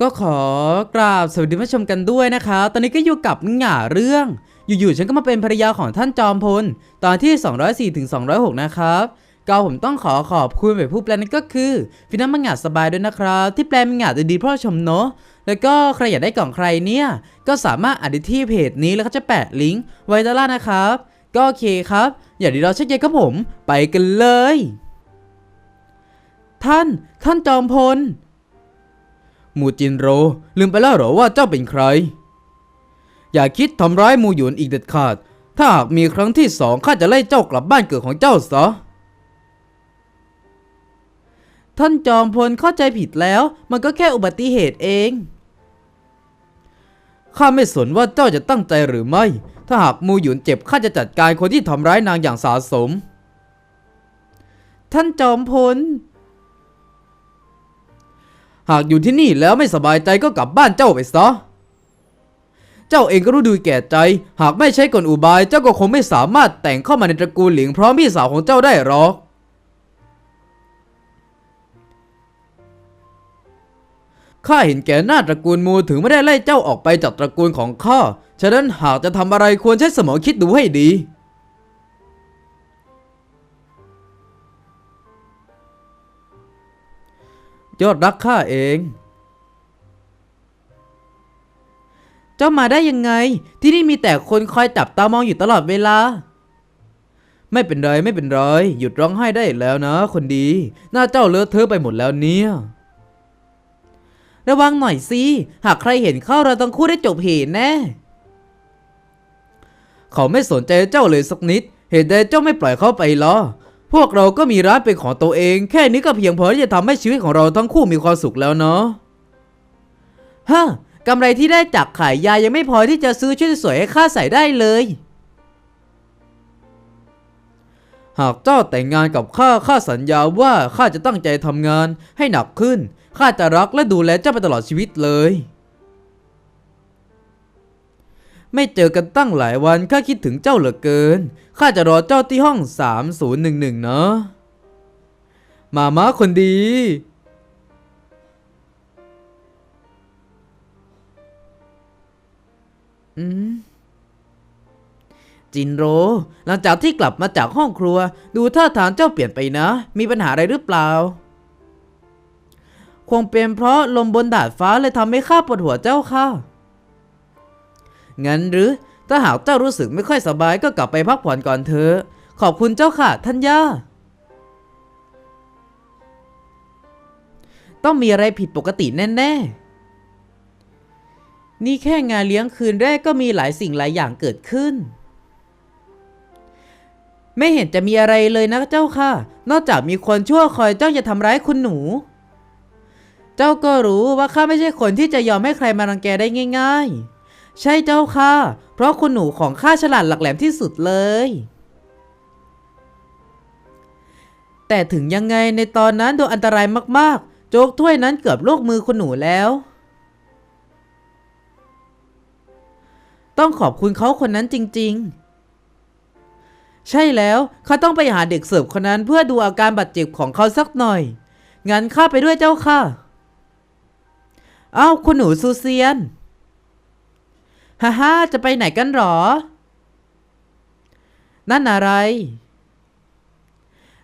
ก็ขอกราบสวัสดีผู้ชมกันด้วยนะคะตอนนี้ก็อยู่กับหง่าเรื่อง อยู่ๆฉันก็มาเป็นภรรยาของท่านจอมพล ตอนที่ 204ถึง206 นะครับก็ผมต้องขอขอบคุณแบบผู้แปลนั่นก็คือฟินัมมังงะสบายด้วยนะครับ ที่แปลมังงะดีๆเพราะชมเนาะแล้วก็ใครอยากได้กล่องใครเนี่ย ก็สามารถอ่านได้ที่เพจนี้แล้วก็จะแปะลิงก์ไว้ด้านล่างนะครับ ก็โอเคครับ อย่าดีรอเช็คเย็นครับผม ไปกันเลย ท่าน ท่านจอมพล มูจินโร ลืมไปแล้วหรอว่าเจ้าเป็นใคร อย่าคิดทำร้ายมูหยวนอีกเด็ดขาด ถ้าหากมีครั้งที่สองข้าจะไล่เจ้ากลับบ้านเกิดของเจ้าซะท่านจอมพลเข้าใจผิดแล้ว มันก็แค่อุบัติเหตุเองข้าไม่สนว่าเจ้าจะตั้งใจหรือไม่ ถ้าหากมูหยุนเจ็บข้าจะจัดการคนที่ทำร้ายนางอย่างสาสม ท่านจอมพล หากอยู่ที่นี่แล้วไม่สบายใจก็กลับบ้านเจ้าไปซะ เจ้าเองก็รู้ดูแก่ใจ หากไม่ใช้กลอุบาย เจ้าก็คงไม่สามารถแต่งเข้ามาในตระกูลหลิงพร้อมพี่สาวของเจ้าได้หรอก ข้าเห็นแก่หน้าตระกูลมูถึงไม่ได้ไล่เจ้าออกไปจากตระกูลของข้า ฉะนั้นหากจะทำอะไรควรใช้สมองคิดดูให้ดี ยอดรักข้าเอง เจ้ามาได้ยังไง ที่นี่มีแต่คนคอยจับตามองอยู่ตลอดเวลา ไม่เป็นไรไม่เป็นไรหยุดร้องไห้ได้แล้วนะ คนดี หน้าเจ้าเลอะเทอะไปหมดแล้วเนี่ย ระวังหน่อยสิ หากใครเห็นเข้าเราต้องคู่ได้จบเหตุแน่ เขาไม่สนใจเจ้าเลยสักนิด เหตุใดเจ้าไม่ปล่อยเขาไปล่ะ พวกเราก็มีร้านเป็นของตัวเอง แค่นี้ก็เพียงพอที่จะทำให้ชีวิตของเราทั้งคู่มีความสุขแล้วเนาะฮะกำไรที่ได้จากขายยายังไม่พอที่จะซื้อชุดสวยให้ข้าใส่ได้เลย หากเจ้าแต่งงานกับข้าข้าสัญญาว่าข้าจะตั้งใจทำงานให้หนักขึ้นข้าจะรักและดูแลเจ้าไปตลอดชีวิตเลย ไม่เจอกันตั้งหลายวันข้าคิดถึงเจ้าเหลือเกิน ข้าจะรอเจ้าที่ห้อง 3011 เนาะมาม้าคนดี อืม จินโร หลังจากที่กลับมาจากห้องครัว ดูท่าทางเจ้าเปลี่ยนไปนะ มีปัญหาอะไรหรือเปล่า คงเป็นเพราะลมบนดาดฟ้าเลยทำให้ข้าปวดหัวเจ้าค่ะ งั้นหรือ ถ้าหากเจ้ารู้สึกไม่ค่อยสบายก็กลับไปพักผ่อนก่อนเถอะ ขอบคุณเจ้าค่ะท่านย่า ต้องมีอะไรผิดปกติแน่ๆ นี่แค่งานเลี้ยงคืนแรกก็มีหลายสิ่งหลายอย่างเกิดขึ้น ไม่เห็นจะมีอะไรเลยนะเจ้าค่ะ นอกจากมีคนชั่วคอยเจ้าจะทำร้ายคุณหนู เจ้าก็รู้ว่าข้าไม่ใช่คนที่จะยอมให้ใครมารังแกได้ง่าย ๆ ใช่เจ้าค่ะ เพราะคุณหนูของข้าฉลาดหลักแหลมที่สุดเลย แต่ถึงยังไงในตอนนั้นโดนอันตรายมากๆ โจกถ้วยนั้นเกือบลวกมือคุณหนูแล้ว ต้องขอบคุณเขาคนนั้นจริง ๆ ใช่แล้วข้าต้องไปหาเด็กเสิร์ฟคนนั้นเพื่อดูอาการบาดเจ็บของเขาสักหน่อย งั้นข้าไปด้วยเจ้าค่ะเอ้าคุณหนูซูเซียน ฮ่าฮ่าจะไปไหนกันหรอ นั่นอะไร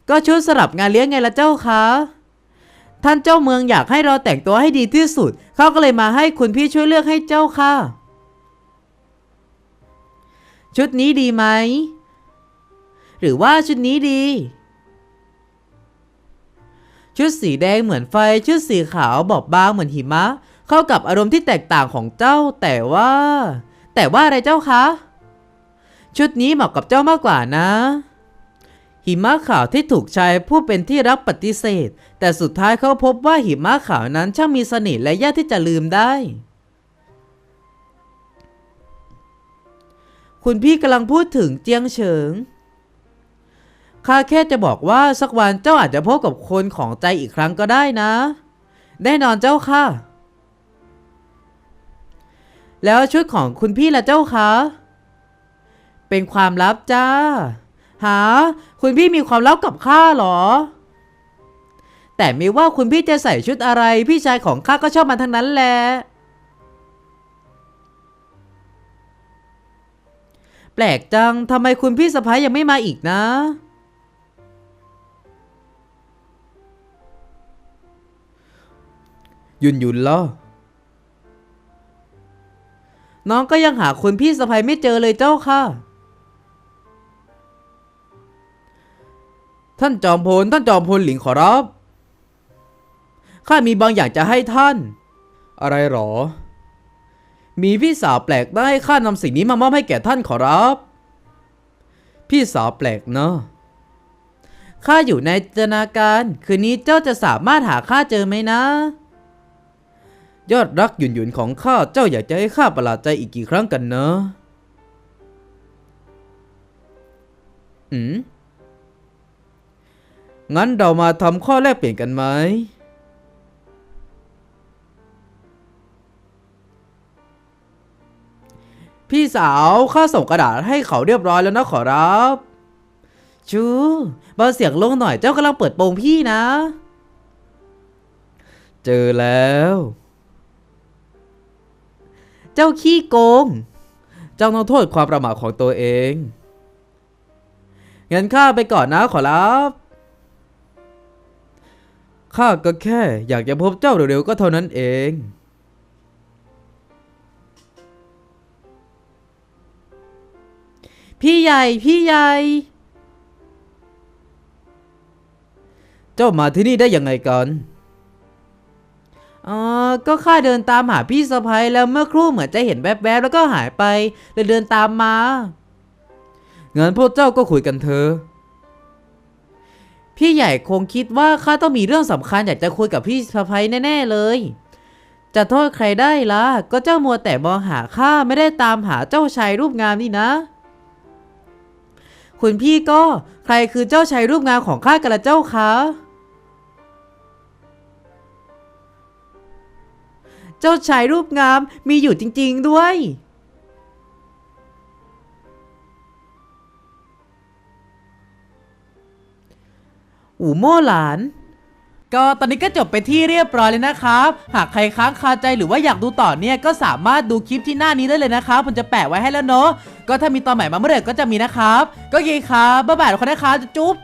ก็ชุดสลับงานเลี้ยงไงละเจ้าคะท่านเจ้าเมืองอยากให้เราแต่งตัวให้ดีที่สุด เขาก็เลยมาให้คุณพี่ช่วยเลือกให้เจ้าค่ะ ชุดนี้ดีไหม หรือว่าชุดนี้ดี ชุดสีแดงเหมือนไฟ ชุดสีขาวบอบบางเหมือนหิมะ เข้ากับอารมณ์ที่แตกต่างของเจ้าแต่ว่า แต่ว่าอะไรเจ้าคะ ชุดนี้เหมาะกับเจ้ามากกว่านะ หิมะขาวที่ถูกชายผู้เป็นที่รักปฏิเสธ แต่สุดท้ายเขาพบว่าหิมะขาวนั้นช่างมีเสน่ห์และยากที่จะลืมได้ คุณพี่กำลังพูดถึงเจียงเฉิงข้าแค่จะบอกว่าสักวันเจ้าอาจจะพบกับคนของใจอีกครั้งก็ได้นะ แน่นอนเจ้าค่ะ แล้วชุดของคุณพี่ละเจ้าคะ เป็นความลับจ้า หา คุณพี่มีความลับกับข้าเหรอแต่แต่ไม่ว่าคุณพี่จะใส่ชุดอะไร พี่ชายของข้าก็ชอบมันทั้งนั้นแหละ แปลกจังทำไมคุณพี่สะพ้ายยังไม่มาอีกนะ ยุนยุนล่ะ น้องก็ยังหาคุณพี่สะพายไม่เจอเลยเจ้าค่ะ ท่านจอมพล ท่านจอมพลหลิงขอรับ ข้ามีบางอย่างจะให้ท่าน อะไรหรอ มีพี่สาวแปลกได้ข้านำสิ่งนี้มามอบให้แก่ท่านขอรับ พี่สาวแปลกเนอะข้าอยู่ในจินตนาการ คืนนี้เจ้าจะสามารถหาข้าเจอไหมนะ ยอดรักหยุ่นหยุนของข้าเจ้าอยากจะให้ข้าประหลาดใจอีกกี่ครั้งกันเนอะอืมงั้นเรามาทำข้อแลกเปลี่ยนกันไหม พี่สาวข้าส่งกระดาษให้เขาเรียบร้อยแล้วนะขอรับ ชูเบาเสียงลงหน่อยเจ้ากำลังเปิดโปงพี่นะ เจอแล้ว เจ้าขี้โกง เจ้าต้องโทษความประมาทของตัวเอง งั้นข้าไปก่อนนะขอรับข้าก็แค่อยากจะพบเจ้าเร็วๆก็เท่านั้นเอง พี่ใหญ่พี่ใหญ่ เจ้ามาที่นี่ได้ยังไงกัน อ๋อ ก็ข้าเดินตามหาพี่สะพ้ยแล้วเมื่อครู่เหมือนจะเห็นแวบๆแล้วก็หายไปเลยเดินตามมาเงั้นพวกเจ้าก็คุยกันเถอะพี่ใหญ่คงคิดว่าข้าต้องมีเรื่องสำคัญอยากจะคุยกับพี่สะพ้ยแน่ ๆเลย จะโทษใครได้ล่ะ ก็เจ้ามัวแต่มองหาข้าไม่ได้ตามหาเจ้าชายรูปงามนี่นะ คุณพี่ก็ใครคือเจ้าชายรูปงามของข้ากันละเจ้าคะ เจ้าชายรูปงามมีอยู่จริง ๆ ด้วย อูโม่หลาน ก็ตอนนี้ก็จบไปที่เรียบร้อยเลยนะครับ หากใครค้างคาใจหรือว่าอยากดูต่อเนี่ยก็สามารถดูคลิปที่หน้านี้ได้เลยนะครับ ผมจะแปะไว้ให้แล้วเนาะ ก็ถ้ามีตอนใหม่มาเมื่อไหร่ก็จะมีนะครับ ก็โอเคครับบ๊ายบายทุกคนนะครับจุ๊บ